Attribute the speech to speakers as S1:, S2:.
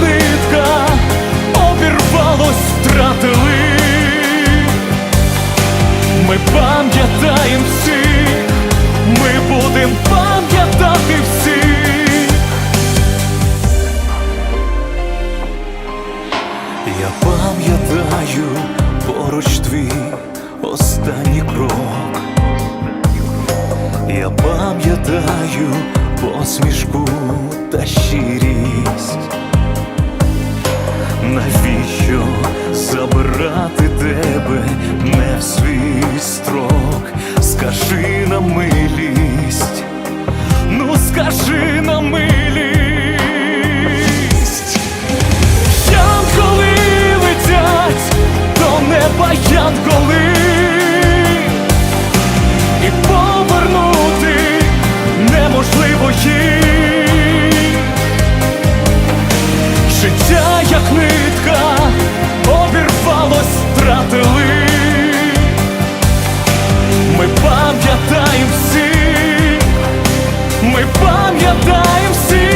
S1: нитка, обірвалось, втратили. Ми пам'ятаємо всіх, ми будем пам'ятати всіх. Я пам'ятаю поруч твій останній крок. Я пам'ятаю посмішку та щирість. Навіщо забирати тебе не в свій строк? Скажи на милість, ну скажи на милість. Янголи летять до пам'ятаємо всі.